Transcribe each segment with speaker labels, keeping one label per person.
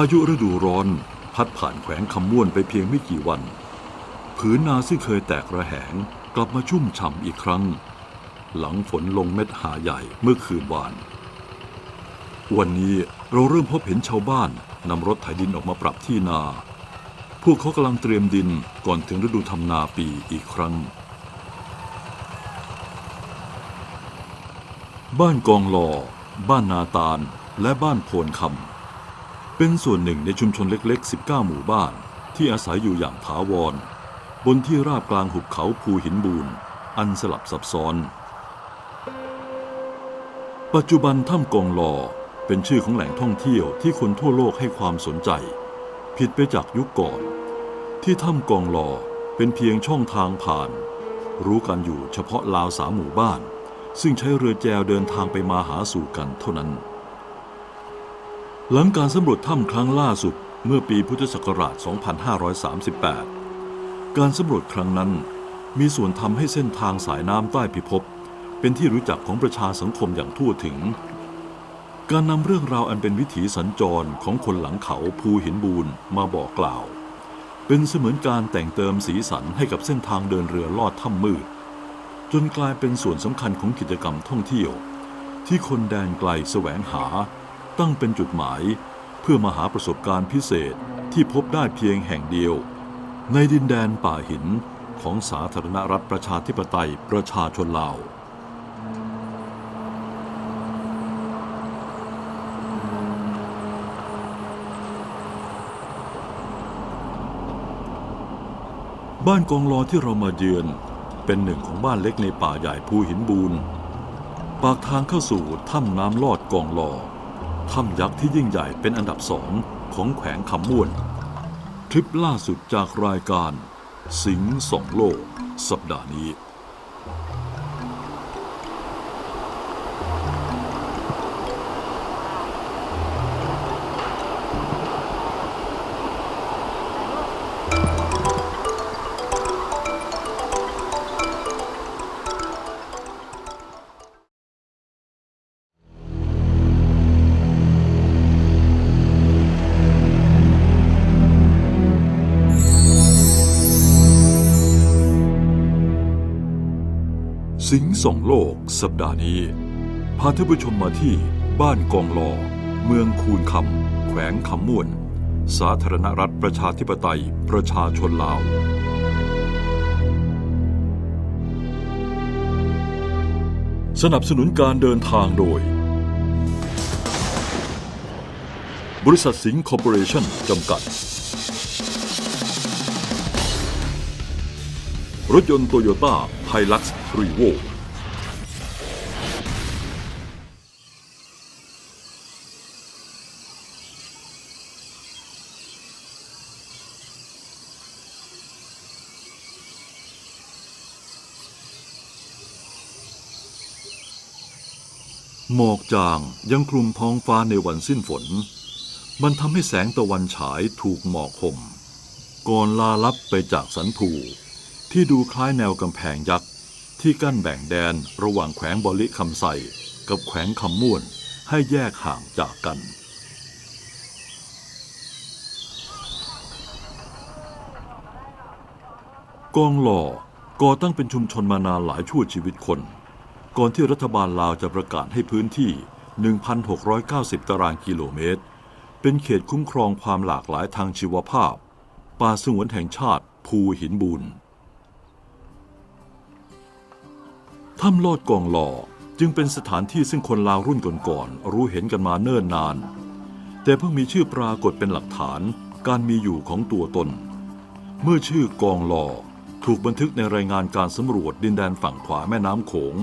Speaker 1: า
Speaker 2: ยุฤดูร้อนพัดผ่านแขวงคำม่วนไปเพียงไม่กี่วัน ผืนนาซึ่งเคยแตกระแหงกลับมาชุ่มฉ่ำอีกครั้ง หลังฝนลงเม็ดหาใหญ่เมื่อคืนวาน วันนี้เราเริ่มพบเห็นชาวบ้านนำรถไถดินออกมาปรับที่นา พวกเขากำลังเตรียมดินก่อนถึงฤดูทำนาปีอีกครั้ง บ้านกองหลอบ้านนาตาล และบ้านโพนคำ เป็นส่วนหนึ่งในชุมชนเล็กๆ 19 หมู่บ้าน ที่อาศัยอยู่อย่างถาวร บนที่ราบกลางหุบเขาภูหินบูนอันสลับซับซ้อน ปัจจุบันถ้ำกองหลอเป็นชื่อของแหล่งท่องเที่ยวที่คนทั่วโลกให้ความสนใจ ผิดไปจากยุคก่อน ที่ถ้ำกองหลอเป็นเพียงช่องทางผ่าน รู้กันอยู่เฉพาะลาวสามหมู่บ้าน ซึ่งใช้เรือแจวเดินทางไปมาหาสู่กันเท่านั้น หลังการสำรวจถ้ำครั้งล่าสุดเมื่อปีพุทธศักราช 2538 การสำรวจครั้งนั้นมีส่วนทำให้เส้นทางสายน้ำใต้พิภพเป็นที่รู้จักของประชาสังคมอย่างทั่วถึง การนำเรื่องราวอันเป็นวิถีสัญจรของคนหลังเขาภูหินบูนมาบอกกล่าว เป็นเสมือนการแต่งเติมสีสันให้กับเส้นทางเดินเรือลอดถ้ำมืด จนกลายเป็นส่วนสำคัญของกิจกรรมท่องเที่ยว ที่คนแดนไกลแสวงหา ตั้งเป็นจุดหมาย เพื่อมาหาประสบการณ์พิเศษที่พบได้เพียงแห่งเดียว ในดินแดนป่าหินของสาธารณรัฐประชาธิปไตยประชาชนลาวบ้านกองลอที่เรามาเยือนเป็นหนึ่งของบ้านเล็กในป่าใหญ่ภูหินบูนปากทางเข้าสู่ถ้ำน้ำลอดกองลอ ถ้ำยักษ์ที่ยิ่งใหญ่เป็นอันดับสองของแขวงคำม่วน ทริปล่าสุดจากรายการ สิงห์สองโลก สัปดาห์นี้ สิงห์สองโลก สัปดาห์นี้ พาท่านผู้ชมมาที่บ้านกองลอ เมืองคูนคำแขวงคำม่วน สาธารณรัฐประชาธิปไตยประชาชนลาวสนับสนุนการเดินทางโดย บริษัทสิงห์คอร์ปอเรชั่นจำกัด รถยนต์โตโยต้าไฮลักซ์รีโวหมอกจางยังคลุมท้องฟ้าในวันสิ้นฝน มันทำให้แสงตะวันฉายถูกหมอกห่ม ก่อนลาลับไปจากสันผู ที่ดูคล้ายแนวกำแพงยักษ์ ที่กั้นแบ่งแดนระหว่างแขวงบริคำใสกับแขวงคำม่วนให้แยกห่างจากกัน กองหล่อก่อตั้งเป็นชุมชนมานานหลายชั่วชีวิตคน ก่อนที่รัฐบาลลาวจะประกาศให้พื้นที่ 1,690 ตารางกิโลเมตร เป็นเขตคุ้มครองความหลากหลายทางชีวภาพ ป่าสงวนแห่งชาติภูหินบุญ ถ้ำลอดกองหล่อจึงเป็นสถานที่ซึ่งคนลาวรุ่นก่อนๆรู้เห็นกันมาเนิ่นนาน แต่เพิ่งมีชื่อปรากฏเป็นหลักฐานการมีอยู่ของตัวตน เมื่อชื่อกองหล่อถูกบันทึกในรายงานการสำรวจดินแดนฝั่งขวาแม่น้ำโขง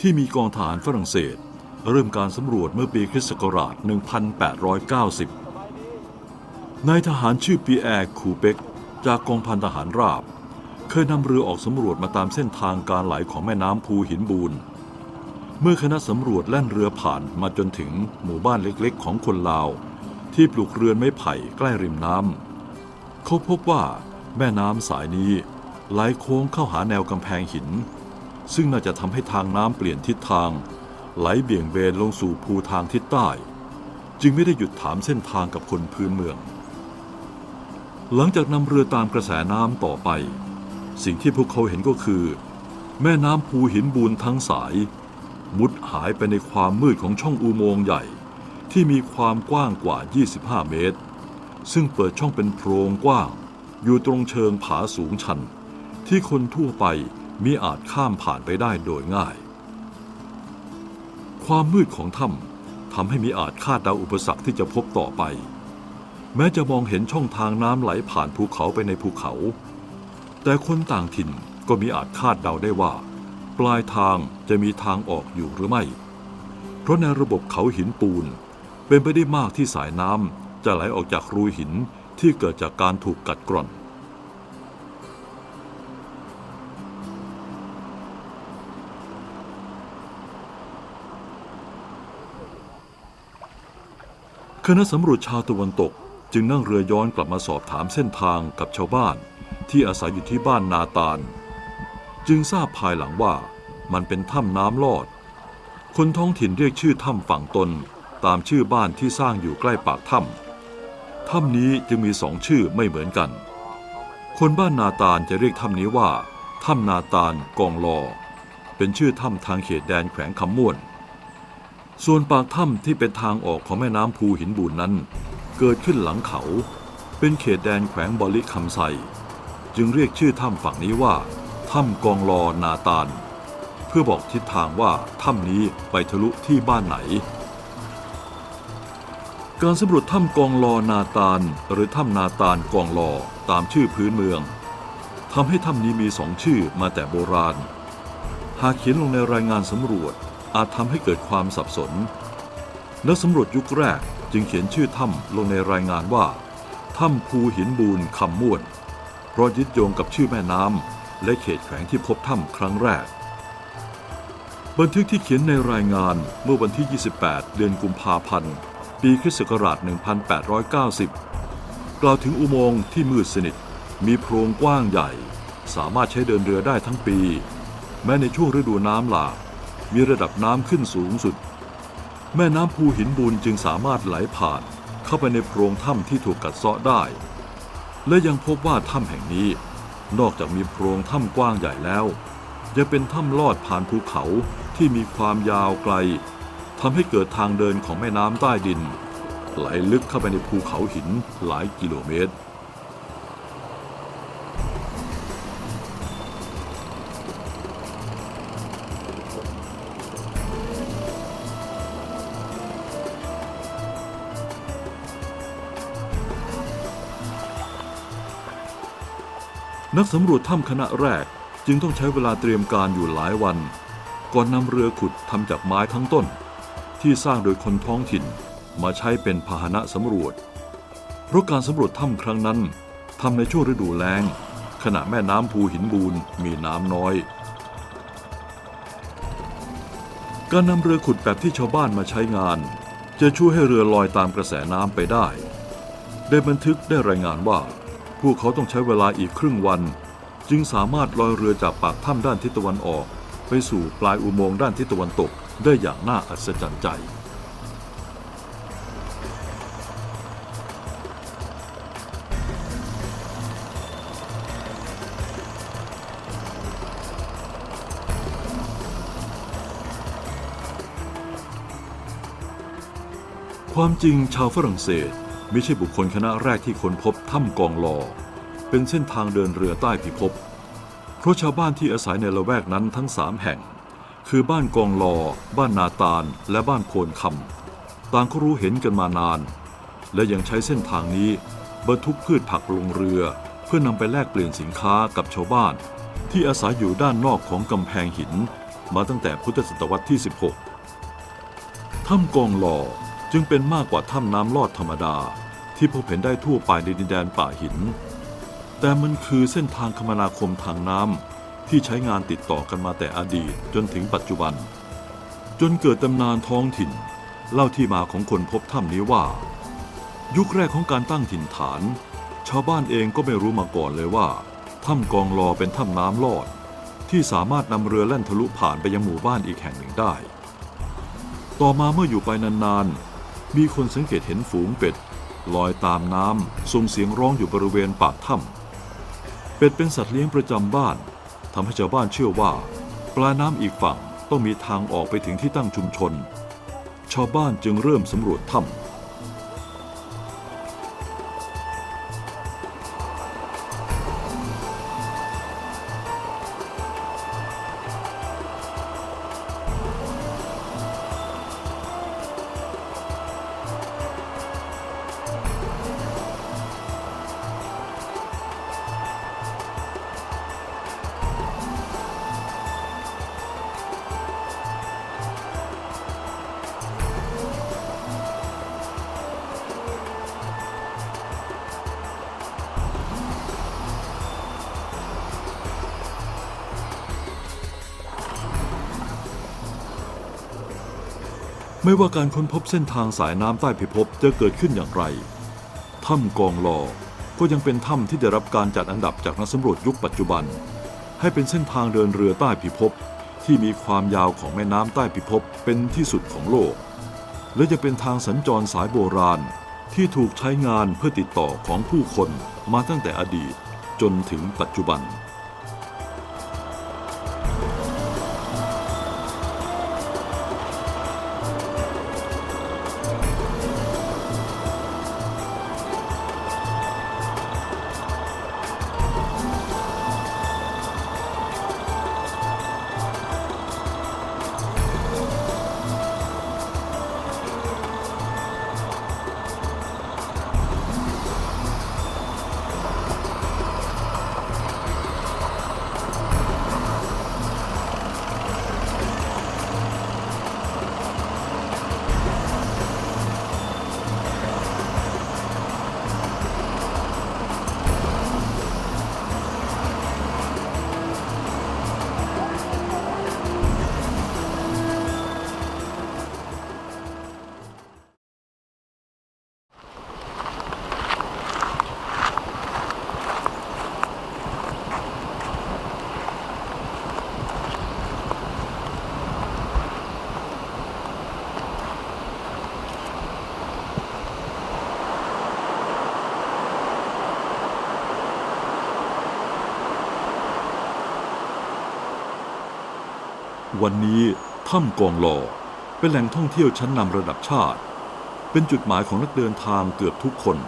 Speaker 2: ที่มีกองทหารฝรั่งเศส เริ่มการสำรวจเมื่อปีคริสต์ศักราช 1890 นายทหารชื่อปีแอร์คูเปกจากกองพันทหารราบ เคยนำเรือออกสำรวจมาตามเส้นทางการไหลของแม่น้ำภูหินบูนเมื่อคณะสำรวจแล่นเรือผ่านมาจนถึงหมู่บ้านเล็กๆ ของคนลาว ที่ปลูกเรือนไม้ไผ่ใกล้ริมน้ำเขาพบว่าแม่น้ำสายนี้ไหลโค้งเข้าหาแนวกำแพงหิน ซึ่งน่าจะทำให้ทางน้ำเปลี่ยนทิศทาง ไหลเบี่ยงเบนลงสู่ภูทางทิศใต้ จึงไม่ได้หยุดถามเส้นทางกับคนพื้นเมือง หลังจากนำเรือตามกระแสน้ำต่อไป สิ่งที่พวกเขาเห็นก็คือ แม่น้ำภูหินบูนทั้งสาย มุดหายไปในความมืดของช่องอุโมงค์ใหญ่ ที่มีความกว้างกว่า 25 เมตร ซึ่งเปิดช่องเป็นโพรงกว้าง อยู่ตรงเชิงผาสูงชัน ที่คนทั่วไปมิอาจข้ามผ่านไปได้โดยง่าย ความมืดของถ้ำทำให้มิอาจคาดเดาอุปสรรคที่จะพบต่อไป แม้จะมองเห็นช่องทางน้ำไหลผ่านภูเขาไปในภูเขา แต่คนต่างถิ่นก็มิอาจคาดเดาได้ว่า ปลายทางจะมีทางออกอยู่หรือไม่ เพราะในระบบเขาหินปูน เป็นไปได้มากที่สายน้ำจะไหลออกจากรูหินที่เกิดจากการถูกกัดกร่อนคณะสำรวจชาวตะวันตกจึงนั่งเรือย้อนกลับมาสอบถามเส้นทางกับชาวบ้าน ที่อาศัยอยู่ที่บ้านนาตาล จึงทราบภายหลังว่ามันเป็นถ้ำน้ำลอด คนท้องถิ่นเรียกชื่อถ้ำฝั่งตนตามชื่อบ้านที่สร้างอยู่ใกล้ปากถ้ำถ้ำนี้จึงมีสองชื่อไม่เหมือนกัน คนบ้านนาตาลจะเรียกถ้ำนี้ว่าถ้ำนาตาลกองลอ เป็นชื่อถ้ำทางเขตแดนแขวงคำม่วน ส่วนปากถ้ำที่เป็นทางออกของแม่น้ำภูหินบูนนั้น เกิดขึ้นหลังเขา เป็นเขตแดนแขวงบริคำไซ จึงเรียกชื่อถ้ำฝั่งนี้ว่าถ้ำกองลอนาตาล เพื่อบอกทิศทางว่าถ้ำนี้ไปทะลุที่บ้านไหน การสำรวจถ้ำกองลอนาตาล หรือถ้ำนาตาลกองลอตามชื่อพื้นเมืองทำให้ถ้ำนี้มีสองชื่อมาแต่โบราณ หากเขียนลงในรายงานสำรวจอาจทำให้เกิดความสับสน นักสำรวจยุคแรกจึงเขียนชื่อถ้ำลงในรายงานว่าถ้ำภูหินบูนคำม่วน เพราะยึดโยงกับชื่อแม่น้ำและเขตแขวงที่พบถ้ำครั้งแรก บันทึกที่เขียนในรายงานเมื่อวันที่ 28 เดือนกุมภาพันธ์ ปีคศ1890 กล่าวถึงอุโมงค์ที่มืดสนิท มีโพรงกว้างใหญ่ สามารถใช้เดินเรือได้ทั้งปี แม้ในช่วงฤดูน้ำหลากมีระดับน้ำขึ้นสูงสุด แม่น้ำภูหินบูนจึงสามารถไหลผ่านเข้าไปในโพรงถ้ำที่ถูกกัดเซาะได้ และยังพบว่าถ้ำแห่งนี้ นอกจากมีโพรงถ้ำกว้างใหญ่แล้ว ยังเป็นถ้ำลอดผ่านภูเขาที่มีความยาวไกลทำให้เกิดทางเดินของแม่น้ำใต้ดิน ไหลลึกเข้าไปในภูเขาหินหลายกิโลเมตร นักสำรวจถ้ำคณะแรกจึงต้องใช้เวลาเตรียมการอยู่หลายวัน ก่อนนำเรือขุดทำจากไม้ทั้งต้น ที่สร้างโดยคนท้องถิ่นมาใช้เป็นพาหนะสำรวจ เพราะการสำรวจถ้ำครั้งนั้นทำในช่วงฤดูแล้ง ขณะแม่น้ำภูหินบูนมีน้ำน้อย การนำเรือขุดแบบที่ชาวบ้านมาใช้งาน จะช่วยให้เรือลอยตามกระแสน้ำไปได้ ได้บันทึกได้รายงานว่า พวกเขาต้องใช้เวลาอีกครึ่งวัน จึงสามารถลอยเรือจากปากถ้ำด้านทิศตะวันออก ไปสู่ปลายอุโมงค์ด้านทิศตะวันตกได้อย่างน่าอัศจรรย์ใจความจริงชาวฝรั่งเศส ไม่ใช่บุคคลคณะแรกที่ค้นพบถ้ำกองลอ เป็นเส้นทางเดินเรือใต้พิภพ เพราะชาวบ้านที่อาศัยในละแวกนั้นทั้งสามแห่ง คือบ้านกองลอ บ้านนาตาล และบ้านโพนคำต่างก็รู้เห็นกันมานาน และยังใช้เส้นทางนี้บรรทุกพืชผักลงเรือ เพื่อนำไปแลกเปลี่ยนสินค้ากับชาวบ้าน ที่อาศัยอยู่ด้านนอกของกำแพงหิน มาตั้งแต่พุทธศตวรรษที่ 16ถ้ำกองหล่อ จึงเป็นมากกว่าถ้ำน้ำลอดธรรมดา ที่พบเห็นได้ทั่วไปในดินแดนป่าหิน แต่มันคือเส้นทางคมนาคมทางน้ำที่ใช้งานติดต่อกันมาแต่อดีตจนถึงปัจจุบัน จนเกิดตำนานท้องถิ่น เล่าที่มาของคนพบถ้ำนี้ว่า ยุคแรกของการตั้งถิ่นฐาน ชาวบ้านเองก็ไม่รู้มาก่อนเลยว่าถ้ำกองลอเป็นถ้ำน้ำลอด ที่สามารถนำเรือแล่นทะลุผ่านไปยังหมู่บ้านอีกแห่งหนึ่งได้ ต่อมาเมื่ออยู่ไปนานๆ มีคนสังเกตเห็นฝูงเป็ดลอยตามน้ำส่งเสียงร้องอยู่บริเวณปากถ้ำเป็ดเป็นสัตว์เลี้ยงประจำบ้านทำให้ชาวบ้านเชื่อว่า ปลายน้ำอีกฝั่งต้องมีทางออกไปถึงที่ตั้งชุมชน ชาวบ้านจึงเริ่มสำรวจถ้ำ ไม่ว่าการค้นพบเส้นทางสายน้ำใต้พิภพจะเกิดขึ้นอย่างไร ถ้ำกองลอ ก็ยังเป็นถ้ำที่ได้รับการจัดอันดับจากนักสำรวจยุคปัจจุบัน ให้เป็นเส้นทางเดินเรือใต้พิภพที่มีความยาวของแม่น้ำใต้พิภพเป็นที่สุดของโลก และจะเป็นทางสัญจรสายโบราณที่ถูกใช้งานเพื่อติดต่อของผู้คนมาตั้งแต่อดีตจนถึงปัจจุบัน วันนี้ถ้ำกองหล่อเป็นแหล่งท่องเที่ยวชั้นนำระดับชาติ เป็นจุดหมายของนักเดินทางเกือบทุกคน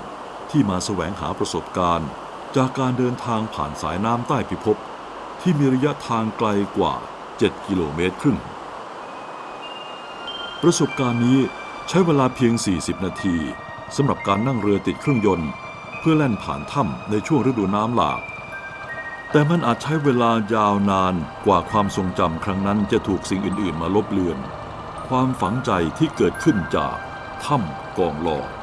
Speaker 2: ที่มาแสวงหาประสบการณ์ จากการเดินทางผ่านสายน้ำใต้พิภพที่มีระยะทางไกลกว่า 7 กิโลเมตรครึ่ง ประสบการณ์นี้ใช้เวลาเพียง 40 นาทีสำหรับการนั่งเรือติดเครื่องยนต์ เพื่อแล่นผ่านถ้ำในช่วงฤดูน้ำหลาก แต่มันอาจใช้เวลายาวนานกว่าความทรงจำครั้งนั้นจะถูกสิ่งอื่น ๆ มาลบเลือน ความฝังใจที่เกิดขึ้นจากถ้ำกองหลอก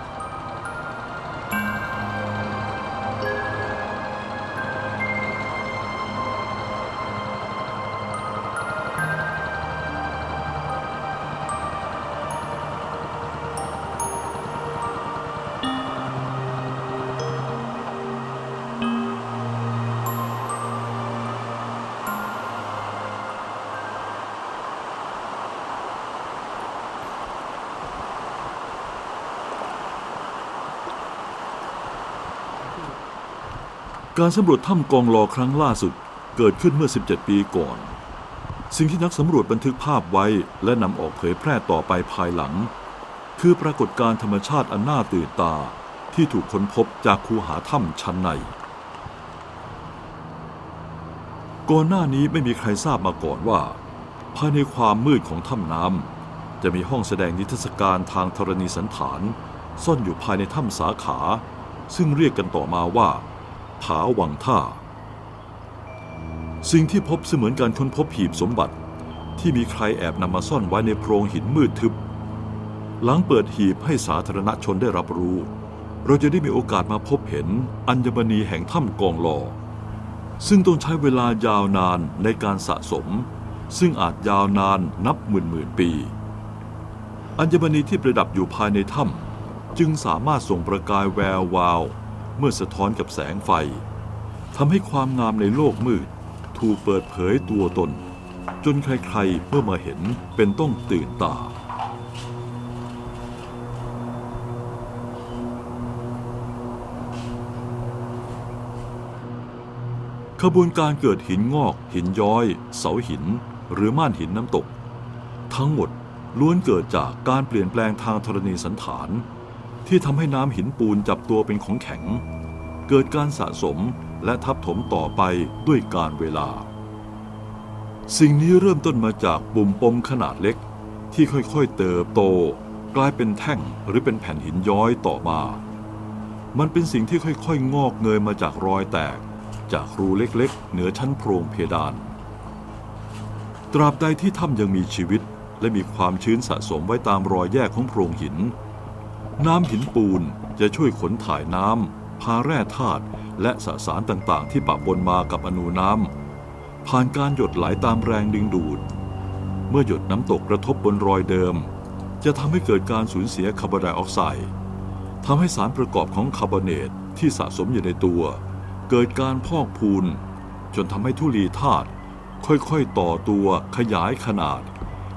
Speaker 2: การสำรวจถ้ำกองลอครั้งล่าสุดเกิดขึ้นเมื่อ 17 ปีก่อน สิ่งที่นักสำรวจบันทึกภาพไว้และนำออกเผยแพร่ต่อไปภายหลัง คือปรากฏการธรรมชาติอันน่าตื่นตาที่ถูกค้นพบจากคูหาถ้ำชั้นใน ก่อนหน้านี้ไม่มีใครทราบมาก่อนว่า ภายในความมืดของถ้ำน้ำจะมีห้องแสดงนิทรรศการทางธรณีสันฐาน ซ่อนอยู่ภายในถ้ำสาขา ซึ่งเรียกกันต่อมาว่า ผาวังท่า สิ่งที่พบเสมือนการค้นพบหีบสมบัติที่มีใครแอบนำมาซ่อนไว้ในโพรงหินมืดทึบ หลังเปิดหีบให้สาธารณชนได้รับรู้ เราจะได้มีโอกาสมาพบเห็นอัญมณีแห่งถ้ำกองหลอ ซึ่งต้องใช้เวลายาวนานในการสะสม ซึ่งอาจยาวนานนับหมื่นหมื่นปี อัญมณีที่ประดับอยู่ภายในถ้ำจึงสามารถส่งประกายแวววาว เมื่อสะท้อนกับแสงไฟทำให้ความงามในโลกมืด ถูกเปิดเผยตัวตน จนใครๆเมื่อมาเห็นเป็นต้องตื่นตา ขบวนการเกิดหินงอก หินย้อย เสาหิน หรือม่านหินน้ำตก ทั้งหมดล้วนเกิดจากการเปลี่ยนแปลงทางธรณีสันฐาน ที่ทำให้น้ำหินปูนจับตัวเป็นของแข็ง เกิดการสะสมและทับถมต่อไปด้วยการเวลา สิ่งนี้เริ่มต้นมาจากปุ่มปมขนาดเล็ก ที่ค่อยๆเติบโต กลายเป็นแท่งหรือเป็นแผ่นหินย้อยต่อมา มันเป็นสิ่งที่ค่อยๆ งอกเงยมาจากรอยแตก จากรูเล็กๆ เหนือชั้นโพรงเพดาน ตราบใดที่ถ้ำยังมีชีวิตและมีความชื้นสะสมไว้ตามรอยแยกของโพรงหิน น้ำหินปูนจะช่วยขนถ่ายน้ำพาแร่ธาตุและสสารต่างๆ ที่ปะปนมากับอนูน้ำผ่านการหยดไหลตามแรงดึงดูด เมื่อหยดน้ำตกกระทบบนรอยเดิม จะทำให้เกิดการสูญเสียคาร์บอนไดออกไซด์ทำให้สารประกอบของคาร์บอเนตที่สะสมอยู่ในตัว เกิดการพอกพูน จนทำให้ธุลีธาตุค่อยๆ ต่อตัวขยายขนาด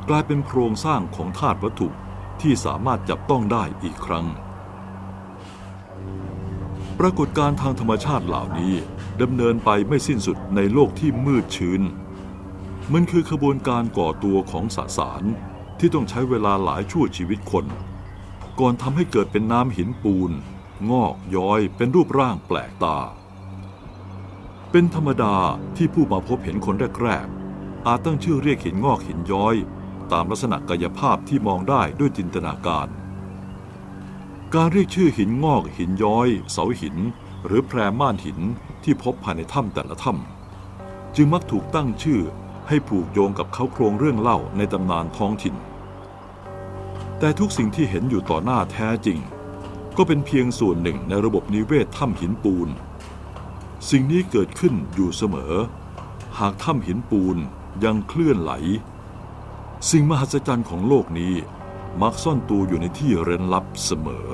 Speaker 2: กลายเป็นโครงสร้างของธาตุวัตถุ ที่สามารถจับต้องได้อีกครั้ง ปรากฏการทางธรรมชาติเหล่านี้ดำเนินไปไม่สิ้นสุดในโลกที่มืดชื้น มันคือขบวนการก่อตัวของสสารที่ต้องใช้เวลาหลายชั่วชีวิตคน ก่อนทำให้เกิดเป็นน้ำหินปูน งอกย้อยเป็นรูปร่างแปลกตา เป็นธรรมดาที่ผู้มาพบเห็นคนแรกๆอาจตั้งชื่อเรียกหินงอกหินย้อย ตามลักษณะกายภาพที่มองได้ด้วยจินตนาการ การเรียกชื่อหินงอกหินย้อย เสาหิน หรือแพรม่านหินที่พบภายในถ้ำแต่ละถ้ำจึงมักถูกตั้งชื่อให้ผูกโยงกับเขาโครงเรื่องเล่าในตำนานท้องถิ่น แต่ทุกสิ่งที่เห็นอยู่ต่อหน้าแท้จริง ก็เป็นเพียงส่วนหนึ่งในระบบนิเวศถ้ำหินปูน สิ่งนี้เกิดขึ้นอยู่เสมอ หากถ้ำหินปูนยังเคลื่อนไหล สิ่งมหัศจรรย์ของโลกนี้ มักซ่อนตัวอยู่ในที่เร้นลับเสมอ